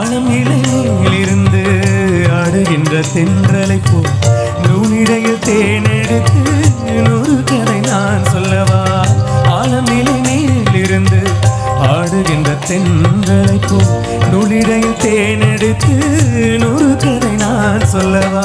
ஆழம் இருந்து ஆடுகின்ற தென்றலை போ நூலிடையில் தேனெடுத்து நூறு கதை நான் சொல்லவா? ஆழம் இருந்து ஆடுகின்ற தென்றலை போ நூலிடையில் தேனெடுத்து நூறு கதை நான் சொல்லவா?